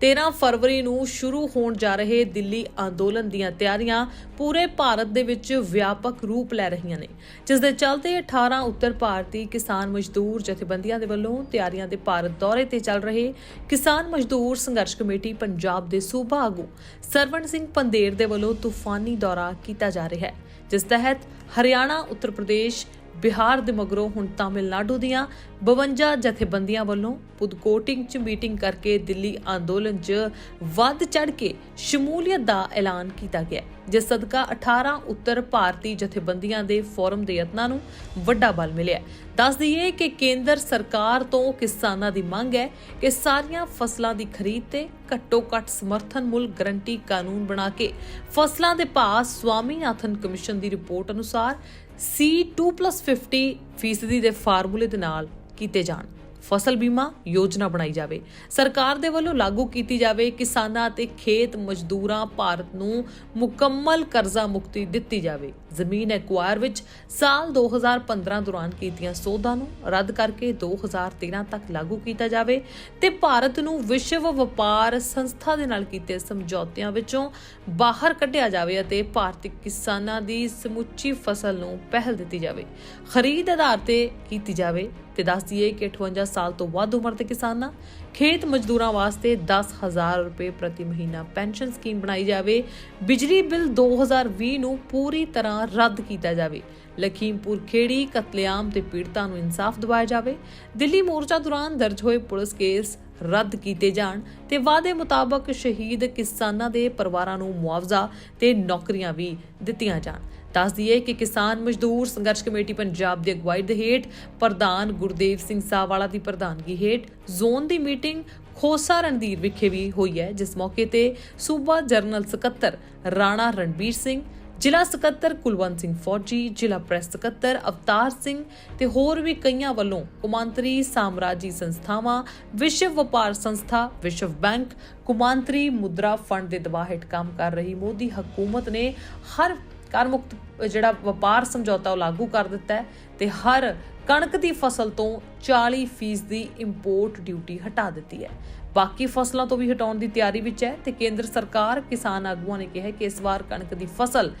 13 ਫਰਵਰੀ ਨੂੰ ਸ਼ੁਰੂ ਹੋਣ ਜਾ ਰਹੇ ਦਿੱਲੀ ਅੰਦੋਲਨ ਦੀਆਂ ਤਿਆਰੀਆਂ ਪੂਰੇ ਭਾਰਤ ਦੇ ਵਿੱਚ ਵਿਆਪਕ ਰੂਪ ਲੈ ਰਹੀਆਂ ਨੇ ਜਿਸ ਦੇ ਚਲਦੇ 18 ਉੱਤਰ ਭਾਰਤੀ ਕਿਸਾਨ ਮਜ਼ਦੂਰ ਜਥੇਬੰਦੀਆਂ ਦੇ ਵੱਲੋਂ ਤਿਆਰੀਆਂ ਦੇ ਭਾਰਤ ਦੌਰੇ ਤੇ ਚੱਲ ਰਹੇ ਕਿਸਾਨ ਮਜ਼ਦੂਰ ਸੰਘਰਸ਼ ਕਮੇਟੀ ਪੰਜਾਬ ਦੇ ਸੂਬਾ ਆਗੂ ਸਰਵਣ ਸਿੰਘ ਪੰਦੇਰ ਦੇ ਵੱਲੋਂ ਤੂਫਾਨੀ ਦੌਰਾ ਕੀਤਾ ਜਾ ਰਿਹਾ ਹੈ, ਜਿਸ ਤਹਿਤ ਹਰਿਆਣਾ, ਉੱਤਰ ਪ੍ਰਦੇਸ਼ ਬਿਹਾਰ ਦੇ ਮਗਰੋਂ ਹੁਣ ਤਾਮਿਲਨਾਡੂ ਦੀਆਂ 52 ਜਥੇਬੰਦੀਆਂ ਵੱਲੋਂ ਪੁਦਕੋਟਿੰਗ 'ਚ ਮੀਟਿੰਗ ਕਰਕੇ ਦਿੱਲੀ ਅੰਦੋਲਨ 'ਚ ਵੱਧ ਚੜ ਕੇ ਸ਼ਮੂਲੀਅਤ ਦਾ ਐਲਾਨ ਕੀਤਾ ਗਿਆ ਜਿਸ ਸਦਕਾ 18 ਉੱਤਰ ਭਾਰਤੀ ਜਥੇਬੰਦੀਆਂ ਦੇ ਫੋਰਮ ਦੇ ਯਤਨਾਂ ਨੂੰ ਵੱਡਾ ਬਲ ਮਿਲਿਆ ਦੱਸ ਦਈਏ ਕਿ ਕੇਂਦਰ ਸਰਕਾਰ ਤੋਂ ਕਿਸਾਨਾਂ ਦੀ ਮੰਗ ਹੈ ਕਿ ਸਾਰੀਆਂ ਫਸਲਾਂ ਦੀ ਖਰੀਦ ਤੇ ਘੱਟੋ ਘੱਟ ਸਮਰਥਨ ਮੁੱਲ ਗਰੰਟੀ ਕਾਨੂੰਨ ਬਣਾ ਕੇ ਫਸਲਾਂ ਦੇ ਭਾਅ ਸਵਾਮੀਨਾਥਨ ਕਮਿਸ਼ਨ ਦੀ ਰਿਪੋਰਟ ਅਨੁਸਾਰ C2+50 ਫੀਸਦੀ ਦੇ ਫਾਰਮੂਲੇ ਦੇ ਨਾਲ ਕੀਤੇ ਜਾਣ। ਫਸਲ ਬੀਮਾ ਯੋਜਨਾ ਬਣਾਈ ਜਾਵੇ। ਸਰਕਾਰ ਦੇ ਵੱਲੋਂ ਲਾਗੂ ਕੀਤੀ ਜਾਵੇ ਕਿਸਾਨਾਂ ਅਤੇ ਖੇਤ ਮਜ਼ਦੂਰਾਂ ਭਾਰਤ ਨੂੰ ਮੁਕੰਮਲ ਕਰਜ਼ਾ ਮੁਕਤੀ ਦਿੱਤੀ ਜਾਵੇ। ਜ਼ਮੀਨ ਐਕਵਾਇਰ ਵਿੱਚ ਸਾਲ 2015 ਦੌਰਾਨ ਕੀਤੀਆਂ ਸੋਧਾਂ ਨੂੰ ਰੱਦ ਕਰਕੇ 2013 ਤੱਕ ਲਾਗੂ ਕੀਤਾ ਜਾਵੇ ਤੇ ਭਾਰਤ ਨੂੰ ਵਿਸ਼ਵ ਵਪਾਰ ਸੰਸਥਾ ਦੇ ਨਾਲ ਕੀਤੇ ਸਮਝੌਤਿਆਂ ਵਿੱਚੋਂ ਬਾਹਰ ਕੱਢਿਆ ਜਾਵੇ ਅਤੇ ਭਾਰਤੀ ਕਿਸਾਨਾਂ ਦੀ ਸਮੁੱਚੀ ਫਸਲ ਨੂੰ ਪਹਿਲ ਦਿੱਤੀ ਜਾਵੇ। ਖਰੀਦ ਆਧਾਰ ਤੇ ਕੀਤੀ ਜਾਵੇ ਤੇ ਦੱਸ ਦਈਏ ਕਿ 58 ਸਾਲ ਤੋਂ ਵੱਧ ਉਮਰ ਦੇ ਕਿਸਾਨਾਂ, ਖੇਤ ਮਜ਼ਦੂਰਾਂ ਵਾਸਤੇ 10000 ਰੁਪਏ ਪ੍ਰਤੀ ਮਹੀਨਾ ਪੈਨਸ਼ਨ ਸਕੀਮ ਬਣਾਈ ਜਾਵੇ। ਬਿਜਲੀ ਬਿੱਲ 2020 ਨੂੰ ਪੂਰੀ ਤਰ੍ਹਾਂ ਰੱਦ ਕੀਤਾ ਜਾਵੇ। ਲਖੀਮਪੁਰ ਖੇੜੀ, ਕਤਲੇਆਮ ਤੇ ਪੀੜਤਾਂ ਨੂੰ ਇਨਸਾਫ ਦਿਵਾਇਆ ਜਾਵੇ। ਦਿੱਲੀ ਮੋਰਚਾ ਦੌਰਾਨ ਦਰਜ ਹੋਏ ਪੁਲਿਸ ਕੇਸ ਰੱਦ ਕੀਤੇ ਜਾਣ ਤੇ ਵਾਅਦੇ ਮੁਤਾਬਕ ਸ਼ਹੀਦ ਕਿਸਾਨਾਂ ਦੇ ਪਰਿਵਾਰਾਂ ਨੂੰ ਮੁਆਵਜ਼ਾ ਤੇ ਨੌਕਰੀਆਂ ਵੀ ਦਿੱਤੀਆਂ ਜਾਣ। ਦੱਸ ਦਈਏ ਕਿ ਕਿਸਾਨ ਮਜ਼ਦੂਰ ਸੰਘਰਸ਼ ਕਮੇਟੀ ਪੰਜਾਬ ਦੀ ਅਗਵਾਈ ਦੇ ਹੇਠ ਪ੍ਰਧਾਨ ਗੁਰਦੇਵ ਸਿੰਘ ਸਾਹਵਾਲਾ ਦੀ ਪ੍ਰਧਾਨਗੀ ਹੇਠ ਜ਼ੋਨ ਦੀ ਮੀਟਿੰਗ ਖੋਸਾ ਰਣਧੀਰ ਵਿਖੇ ਵੀ ਹੋਈ ਹੈ, ਜਿਸ ਮੌਕੇ ਤੇ ਸੂਬਾ ਜਰਨਲ ਸਕੱਤਰ ਰਾਣਾ ਰਣਬੀਰ ਸਿੰਘ ਜ਼ਿਲ੍ਹਾ ਸਕੱਤਰ ਕੁਲਵੰਤ ਸਿੰਘ ਫੌਜੀ, ਜ਼ਿਲ੍ਹਾ ਪ੍ਰੈਸ ਸਕੱਤਰ ਅਵਤਾਰ ਸਿੰਘ ਤੇ ਹੋਰ ਵੀ ਕਈਆਂ ਵੱਲੋਂ ਕੁਮਾਂਤਰੀ ਸਾਮਰਾਜੀ ਸੰਸਥਾਵਾਂ, ਵਿਸ਼ਵ ਵਪਾਰ ਸੰਸਥਾ, ਵਿਸ਼ਵ ਬੈਂਕ, ਕੁਮਾਂਤਰੀ ਮੁਦਰਾ ਫੰਡ ਦੇ ਦਬਾਅ ਹੇਠ ਕੰਮ ਕਰ ਰਹੀ ਮੋਦੀ ਹਕੂਮਤ ਨੇ ਹਰ ਕਰ ਮੁਕਤ ਜਿਹੜਾ ਵਪਾਰ ਸਮਝੌਤਾ ਉਹ ਲਾਗੂ ਕਰ ਦਿੱਤਾ ਹੈ ਤੇ ਹਰ ਕਣਕ ਦੀ ਫਸਲ ਤੋਂ 40% ਦੀ ਇੰਪੋਰਟ ਡਿਊਟੀ ਹਟਾ ਦਿੱਤੀ ਹੈ। ਬਾਕੀ ਫਸਲਾਂ ਤੋਂ ਵੀ ਹਟਾਉਣ ਦੀ ਤਿਆਰੀ ਵਿੱਚ ਹੈ ਤੇ ਕੇਂਦਰ ਸਰਕਾਰ ਕਿਸਾਨ ਆਗੂਆਂ ਨੇ ਕਿਹਾ ਕਿ ਇਸ ਵਾਰ ਕਣਕ ਦੀ ਫਸਲ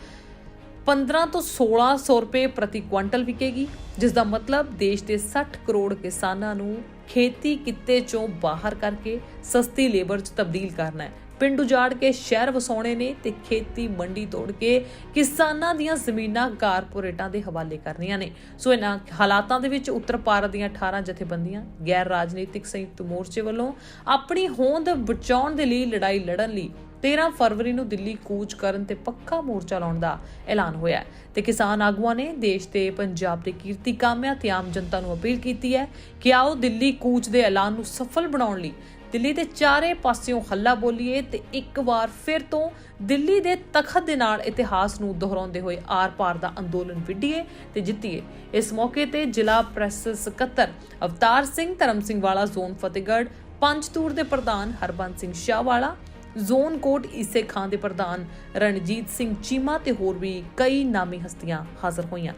15 ਤੋਂ 1600 ਰੁਪਏ ਪ੍ਰਤੀ ਕੁਇੰਟਲ ਵਿਕੇਗੀ, ਜਿਸ ਦਾ ਮਤਲਬ ਦੇਸ਼ ਦੇ 60 ਕਰੋੜ ਕਿਸਾਨਾਂ ਨੂੰ ਖੇਤੀ ਕਿੱਤੇ ਚੋਂ ਬਾਹਰ ਕਰਕੇ ਸਸਤੀ ਲੇਬਰ 'ਚ ਤਬਦੀਲ ਕਰਨਾ ਹੈ। ਪਿੰਡ ਉਜਾੜ ਕੇ ਸ਼ਹਿਰ ਵਸਾਉਣੇ ਨੇ ਤੇ ਖੇਤੀ ਮੰਡੀ ਤੋੜ ਕੇ ਕਿਸਾਨਾਂ ਦੀਆਂ ਜ਼ਮੀਨਾਂ ਕਾਰਪੋਰੇਟਾਂ ਦੇ ਹਵਾਲੇ ਕਰਨੀਆਂ ਨੇ। ਸੋ ਇਹਨਾਂ ਹਾਲਾਤਾਂ ਦੇ ਵਿੱਚ ਉੱਤਰ ਭਾਰਤ ਦੀਆਂ 18 ਜਥੇਬੰਦੀਆਂ, ਗੈਰ ਰਾਜਨੀਤਿਕ ਸੰਯੁਕਤ ਮੋਰਚੇ ਵੱਲੋਂ ਆਪਣੀ ਹੋਂਦ ਬਚਾਉਣ ਦੇ ਲਈ ਲੜਾਈ ਲੜਨ ਲਈ 13 ਫਰਵਰੀ ਨੂੰ ਦਿੱਲੀ ਕੂਚ ਕਰਨ ਤੇ ਪੱਕਾ ਮੋਰਚਾ ਲਾਉਣ ਦਾ ਐਲਾਨ ਹੋਇਆ ਹੈ। ਤੇ ਕਿਸਾਨ ਆਗੂਆਂ ਨੇ ਦੇਸ਼ ਤੇ ਪੰਜਾਬ ਦੇ ਕੀਰਤੀ ਕਾਮਿਆਂ ਤੇ ਆਮ ਜਨਤਾ ਨੂੰ ਅਪੀਲ ਕੀਤੀ ਹੈ ਕਿ ਆਓ ਦਿੱਲੀ ਕੂਚ ਦੇ ਐਲਾਨ ਨੂੰ ਸਫਲ ਬਣਾਉਣ ਲਈ ਦਿੱਲੀ ਦੇ ਚਾਰੇ ਪਾਸਿਓਂ ਹੱਲਾ ਬੋਲੀਏ ਤੇ ਇੱਕ ਵਾਰ ਫਿਰ ਤੋਂ ਦਿੱਲੀ ਦੇ ਤਖਤ ਦੇ ਨਾਲ ਇਤਿਹਾਸ ਨੂੰ ਦੁਹਰਾਉਂਦੇ ਹੋਏ ਆਰ-ਪਾਰ ਦਾ ਅੰਦੋਲਨ ਵਿੱਢੀਏ ਤੇ ਜਿੱਤੀਏ। ਇਸ ਮੌਕੇ ਤੇ ਜ਼ਿਲ੍ਹਾ ਪ੍ਰੈਸ ਸਕੱਤਰ ਅਵਤਾਰ ਸਿੰਘ, ਧਰਮ ਸਿੰਘ ਵਾਲਾ, ਜ਼ੋਨ ਫਤਿਹਗੜ੍ਹ ਪੰਜਤੂਰ ਦੇ ਪ੍ਰਧਾਨ ਹਰਬੰਸ ਸਿੰਘ ਸ਼ਾਹਵਾਲਾ ਜ਼ੋਨ ਕੋਟ ਈਸੇ ਖਾਂ ਦੇ ਪ੍ਰਧਾਨ ਰਣਜੀਤ ਸਿੰਘ ਚੀਮਾ ਤੇ ਹੋਰ ਵੀ ਕਈ ਨਾਮੀ ਹਸਤੀਆਂ ਹਾਜ਼ਰ ਹੋਈਆਂ।